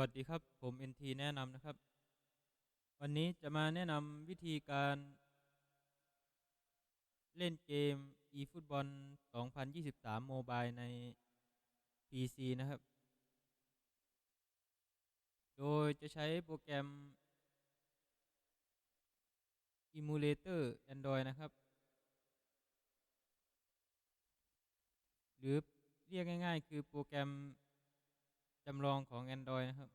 วัสดีครับ ผม NT แนะนำนะครับ วันนี้จะมาแนะนำวิธีการเล่นเกม eFootball 2023โมบายใน PC นะครับ โดยจะใช้โปรแกรม Emulator Android นะครับ หรือเรียกง่าย ๆ คือโปรแกรม จำลองของ Android นะครับ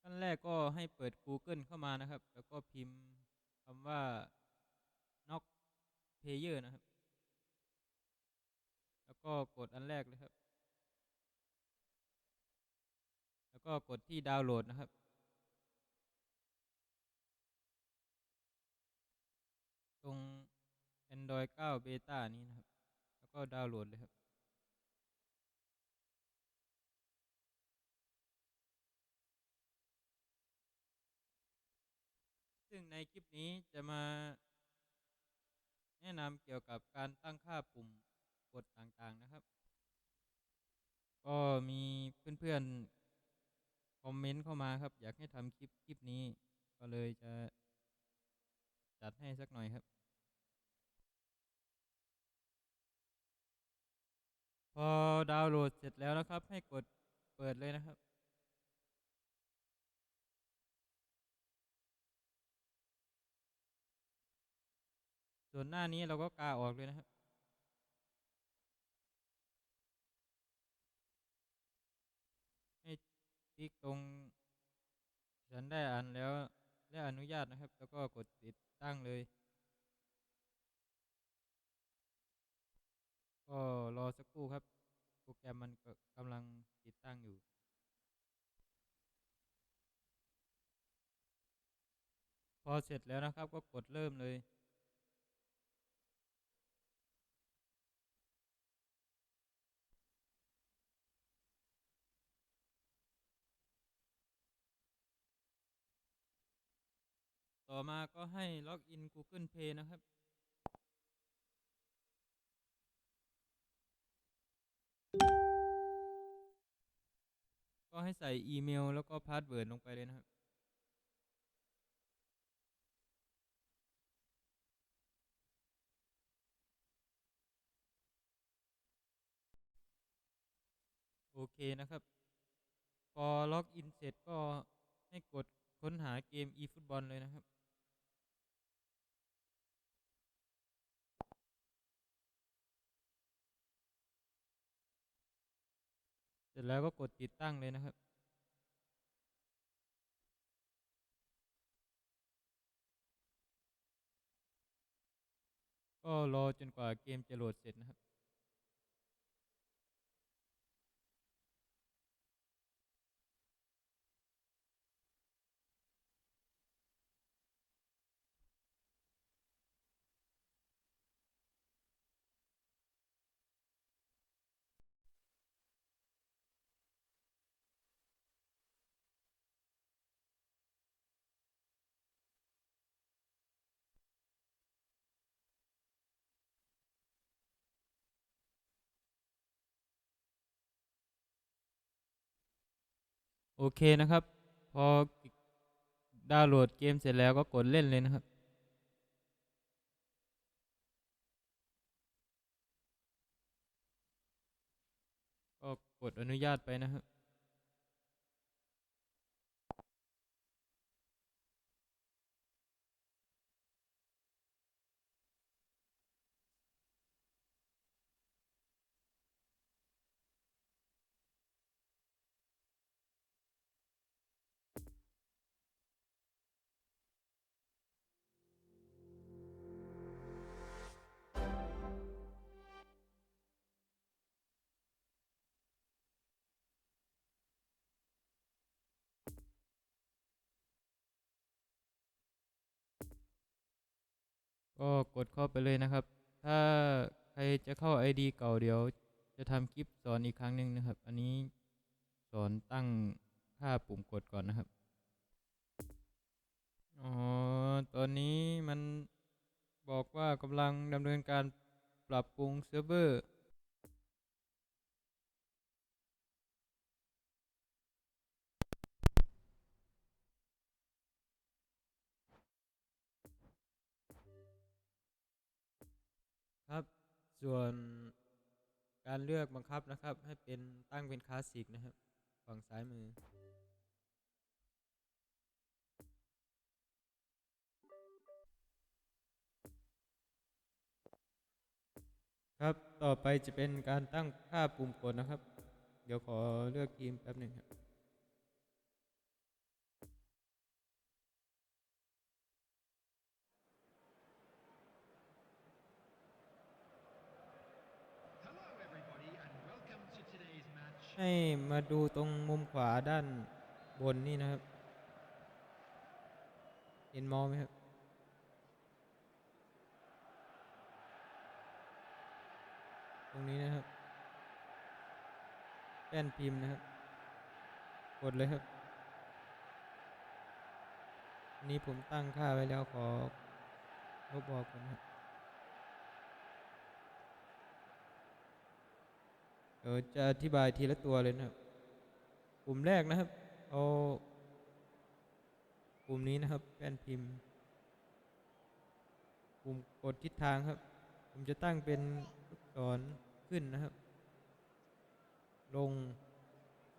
ขั้นแรกก็ให้เปิด Google เข้ามานะครับ แล้วก็พิมพ์คำว่า Knock Player นะครับ แล้วก็กดอันแรกเลยครับ แล้วก็กดที่ดาวน์โหลดนะครับตรง Android 9 Beta นี้นะครับ แล้วก็ดาวน์โหลดเลยครับ ในคลิปนี้จะมาแนะนำเกี่ยวกับการตั้งค่าปุ่มกดต่างๆนะครับ ก็มีเพื่อนๆ คอมเมนต์เข้ามาครับ อยากให้ทำคลิปคลิปนี้ ก็เลยจะจัดให้สักหน่อยครับ พอดาวน์โหลดเสร็จแล้วนะครับ ให้กดเปิดเลยนะครับ ส่วนหน้านี้เราก็กาออกเลยนะครับ ให้ติ๊กตรงฉันได้อ่านแล้วและอนุญาตนะครับ แล้วก็กดติดตั้งเลย ก็รอสักครู่ครับโปรแกรมมันกำลังติดตั้งอยู่ พอเสร็จแล้วนะครับก็กดเริ่มเลย ต่อมาก็ให้ล็อกอิน Google Play นะครับ ก็ให้ใส่อีเมลแล้วก็พาสเวิร์ดลงไปเลยนะครับ โอเคนะครับ พอล็อกอินเสร็จก็ให้กดค้นหาเกม eFootball เลยนะครับ เสร็จแล้วก็กดติดตั้งเลยนะครับ ก็รอจนกว่าเกมจะโหลดเสร็จนะครับ โอเคนะครับ พอดาวน์โหลดเกมเสร็จแล้วก็กดเล่นเลยนะครับ ก็กดอนุญาตไปนะครับ ก็กดเข้าไปเลยนะครับ ถ้าใครจะเข้า ID เก่าเดี๋ยว จะทำคลิปสอนอีกครั้งหนึ่งนะครับ อันนี้สอนตั้งค่าปุ่มกดก่อนนะครับ อ๋อ ตอนนี้มันบอกว่ากำลังดำเนินการปรับปรุงเซิร์ฟเวอร์ ส่วนการเลือกบังคับนะครับ ให้เป็นตั้งเป็นคลาสสิกนะครับ ฝั่งซ้ายมือ ครับต่อไปจะเป็นการตั้งค่าปุ่มกดนะครับ เดี๋ยวขอเลือกทีมแป๊บหนึ่งครับ ให้มาดูตรงมุมขวาด้านบนนี่นะครับ เห็นมองไหมครับ ตรงนี้นะครับแป้นพิมพ์นะครับ กดเลยครับ นี้ผมตั้งค่าไว้แล้วขอลบออกก่อนครับ เดี๋ยวจะอธิบายทีละตัวเลยนะครับ กลุ่มแรกนะครับ เอา กลุ่มนี้นะครับแป้นพิมพ์ กลุ่มกดทิศทางครับ ผมจะตั้งเป็นลูกศรขึ้นนะครับ ลง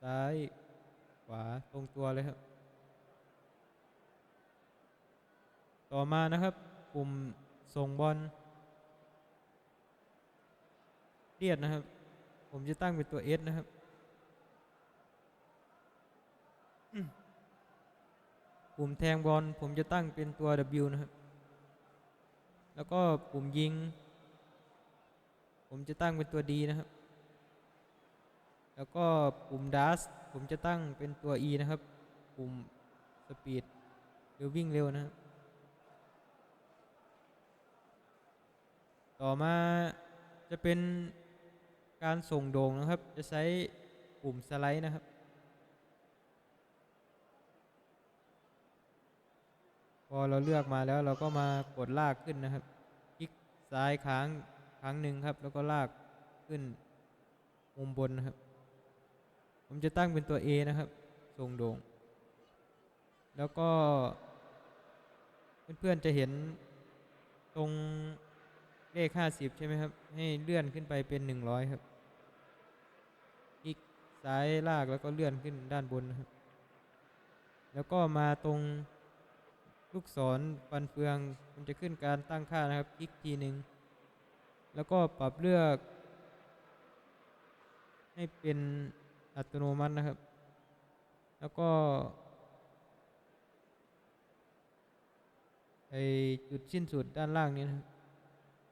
ซ้ายขวาตรงตัวเลยครับ ต่อมานะครับกลุ่มส่งบอลเลียดนะครับ ผมจะตั้งเป็นตัว S นะครับอืมปุ่มแทงบอลผมจะตั้งเป็นตัว W นะครับ แล้วก็ปุ่มยิง ผมจะตั้งเป็นตัว D นะครับ แล้วก็ปุ่มดัสผมจะตั้งเป็นตัว E นะครับ ปุ่มสปีดหรือวิ่งเร็วนะครับ ต่อมาจะเป็น การส่งโด่งนะครับ จะใช้ปุ่มสไลด์นะครับพอเราเลือกมาแล้วเราก็มากดลากขึ้นนะครับ คลิกซ้ายค้างครั้งหนึ่งครับ แล้วก็ลากขึ้นมุมบนนะครับ ผมจะตั้งเป็นตัว A นะครับส่งโด่งแล้วก็ เพื่อนๆจะเห็นตรงเลข 50 ใช่ไหมครับ ให้เลื่อนขึ้นไปเป็น 100 ครับคลิก ซ้ายลากแล้วก็เลื่อนขึ้นด้านบนนะครับ แล้วก็มาตรงลูกศรฟันเฟืองมันจะขึ้นการตั้งค่านะครับ คลิกทีหนึ่งแล้วก็ปรับเลือก ให้เป็นอัตโนมัตินะครับ แล้วก็ไอจุดสิ้นสุดด้านล่างนี้นะ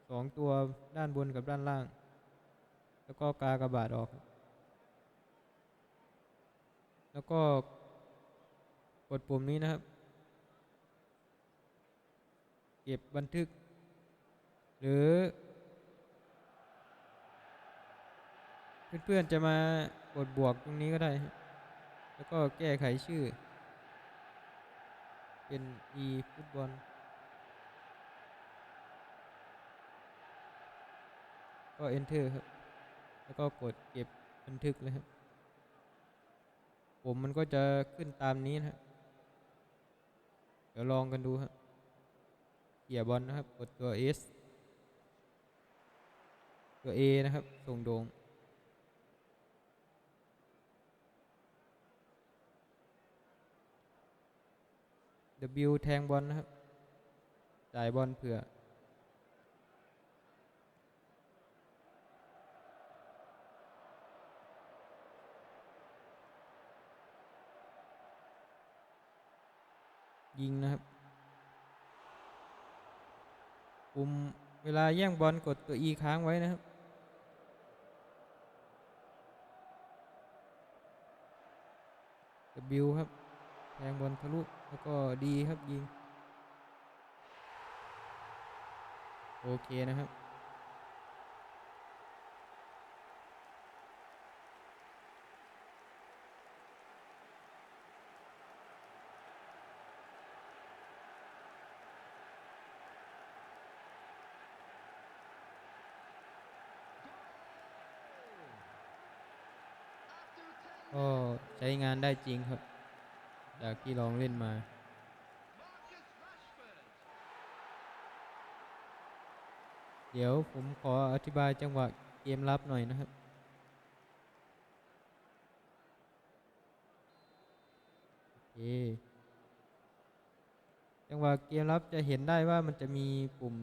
สองตัวด้านบนกับด้านล่าง แล้วก็กากระบาดออกครับ แล้วก็กดปุ่มนี้นะครับ เก็บบันทึก หรือ เพื่อนๆจะมากดบวกตรงนี้ก็ได้ แล้วก็แก้ไขชื่อ เป็น e ฟุตบอลก็ enter ครับ แล้วก็กดเก็บบันทึกเลยครับ ผมมันก็จะขึ้นตามนี้นะเดี๋ยวลองกันดูครับเขี่ยบอลนะครับ กดตัว S ตัว A นะครับ ส่งโด่ง W แทงบอลนะครับ จ่ายบอลเผื่อ ยิงนะครับปุ่มเวลาแย่งบอลกดตัว E ค้างไว้นะครับ W ครับแทงบอลทะลุ แล้วก็ดีครับยิง โอเคนะครับ ก็ใช้ งานได้จริงครับ จากที่ลองเล่นมา เดี๋ยวผมขออธิบายจังหวะเกมรับหน่อยนะครับโอเคจังหวะเกมรับจะเห็นได้ว่ามันจะมีปุ่ม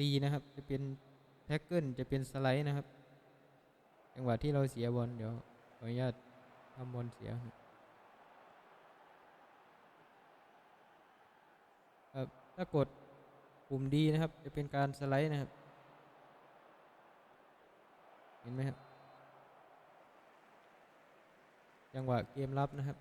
ดีนะครับ จะเป็นแท็กเกิลจะเป็นสไลด์นะครับ จังหวะที่เราเสียบอลเดี๋ยวขออนุญาต ทำบอลเสียครับถ้ากดปุ่มดีนะครับ จะเป็นการสไลด์นะครับ เห็นไหมครับ จังหวะเกมรับนะครับ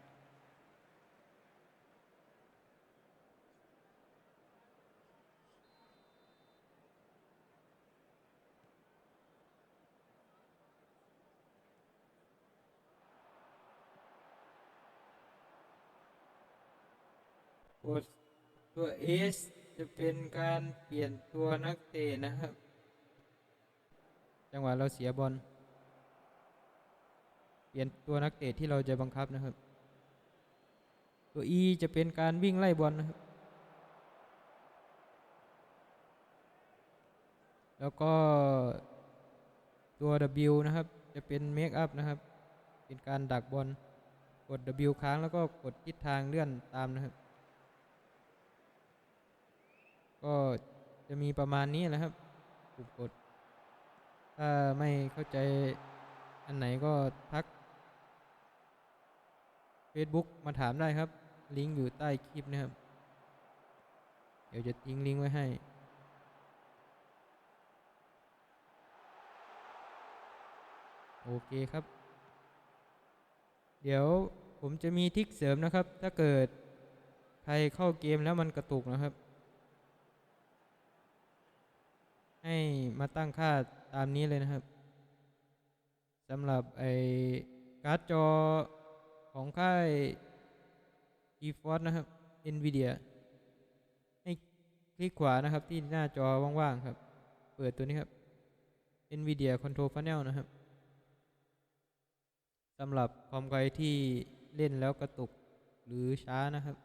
กดตัว S จะเป็นการเปลี่ยนตัวนักเตะนะครับ จังหวะเราเสียบอล เปลี่ยนตัวนักเตะที่เราจะบังคับนะครับ ตัว E จะเป็นการวิ่งไล่บอลนะครับ แล้วก็ตัว W นะครับ จะเป็นเมคอัพนะครับ เป็นการดักบอล กด W ค้างแล้วก็กดทิศทางเลื่อนตามนะครับ ก็จะมีประมาณนี้แหละครับปุ่มกด ถ้าไม่เข้าใจอันไหนก็ทัก Facebook มาถามได้ครับ ลิงก์อยู่ใต้คลิปนะครับ เดี๋ยวจะทิ้งลิงก์ไว้ให้โอเคครับ เดี๋ยวผมจะมีทิกเสริมนะครับ ถ้าเกิดใครเข้าเกมแล้วมันกระตุกนะครับ ให้มาตั้งค่าตามนี้เลยนะครับสำหรับไอการ์ดจอของค่าย GeForce นะครับ NVIDIA ให้คลิกขวานะครับที่หน้าจอว่างๆครับ เปิดตัวนี้ครับ NVIDIA Control Panel นะครับสำหรับคอมใครที่เล่นแล้วกระตุกหรือช้านะครับ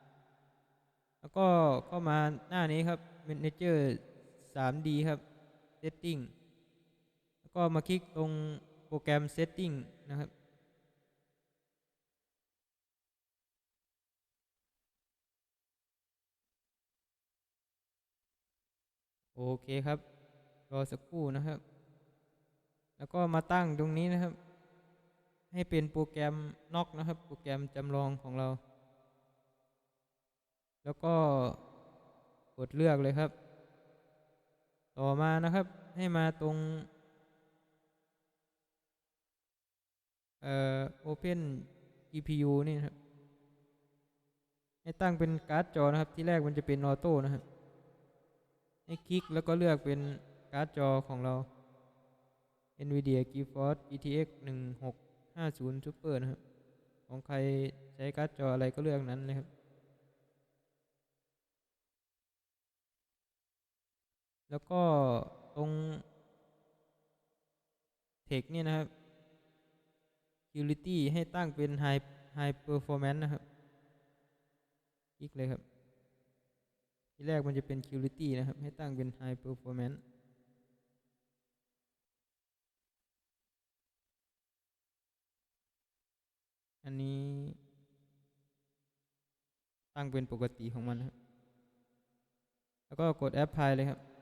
แล้วก็เข้ามาหน้านี้ครับ Manager 3D ครับ Setting แล้วก็มาคลิกตรงโปรแกรม Setting นะครับ โอเคครับ รอสักครู่นะครับ แล้วก็มาตั้งตรงนี้นะครับ ให้เป็นโปรแกรมนอกนะครับ โปรแกรมจำลองของเรา แล้วก็กดเลือกเลยครับ ต่อมานะครับให้มาตรงเอ่อ Open GPU นี่นครับให้ตั้งเป็นการ์ดจอนะครับที่แรกมันจะเป็นออโต้นะครับให้คลิกแล้วก็เลือกเป็นการ์ดจอของเรา NVIDIA GeForce GTX 1650 Super นะครับของใครใช้การ์ดจออะไรก็เลือกนั้นเลยครับ แล้วก็ตรงเทคเนี่ยนะครับ Security ให้ตั้งเป็น High High Performance นะครับ คลิกเลยครับ ที่แรกมันจะเป็น Security นะครับ ให้ตั้งเป็น High Performance อันนี้ตั้งเป็นปกติของมันครับ แล้วก็กด Apply เลยครับ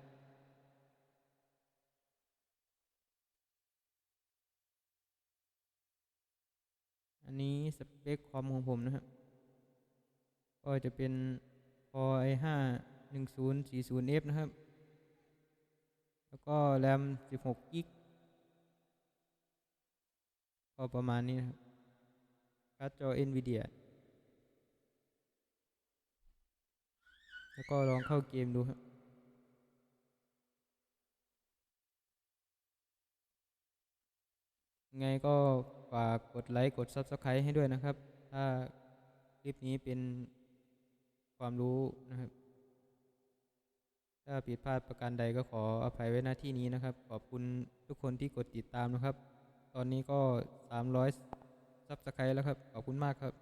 นนี้สเปคคอมของผมนะครับ ก็จะเป็น Core i5 1040F นะครับ แล้วก็ RAM 16กิกก็ประมาณนี้นะครับการ์ดจอ NVIDIA แล้วก็ลองเข้าเกมดูครับไงก็ ฝากกดไลค์กด Subscribe ให้ด้วยนะครับ ถ้าคลิปนี้เป็นความรู้นะครับ ถ้าผิดพลาดประการใดก็ขออภัยไว้หน้าที่นี้นะครับ ขอบคุณทุกคนที่กดติดตามนะครับ ตอนนี้ก็ 300 Subscribe แล้วครับ ขอบคุณมากครับ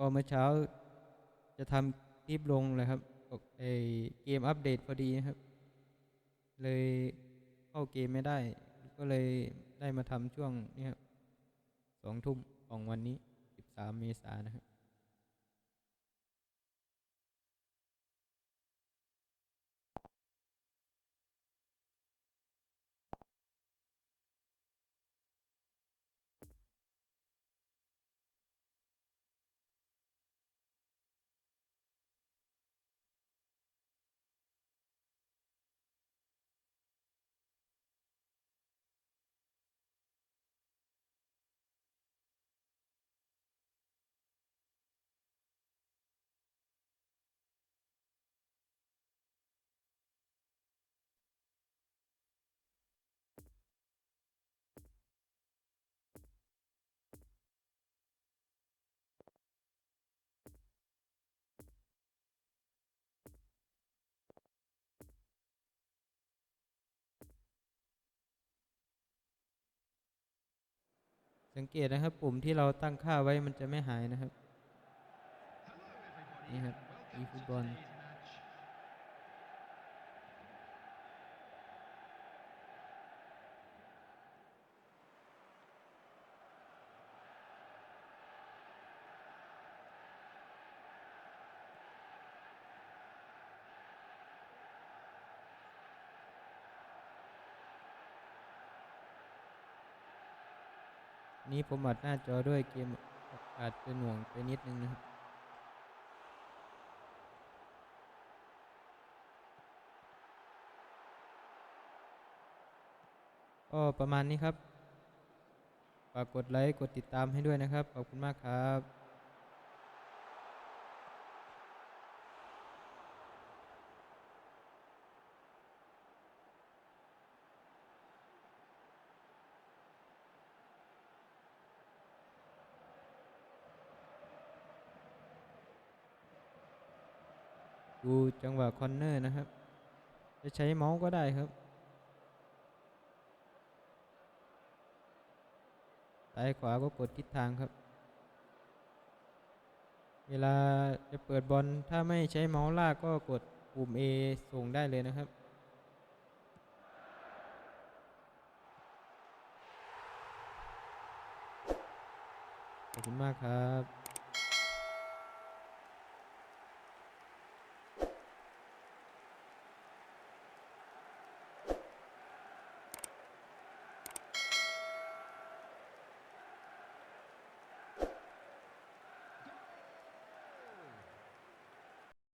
ก็เมื่อเช้าจะทำคลิปลงเลยครับไอเกมอัปเดตพอดีนะครับ เลยเข้าเกมไม่ได้ ก็เลยได้มาทำช่วงนี้ครับสองทุ่มของวันนี้ 13 เมษายนนะครับ สังเกตนะครับ ปุ่มที่เราตั้งค่าไว้มันจะไม่หายนะครับ นี่ครับอีฟุตบอล นี้ผมอัดหน้าจอด้วยเกมอาจจะหน่วงไปนิดนึงนะครับก็ประมาณนี้ครับ ฝากกดไลค์ กดติดตามให้ด้วยนะครับ ขอบคุณมากครับ ดู จังหวะคอนเนอร์นะครับ จะใช้เมาส์ก็ได้ครับซ้ายขวาก็กดทิศทางครับ เวลาจะเปิดบอลถ้าไม่ใช้เมาส์ลากก็กดปุ่ม A ส่งได้เลยนะครับขอบคุณมากครับ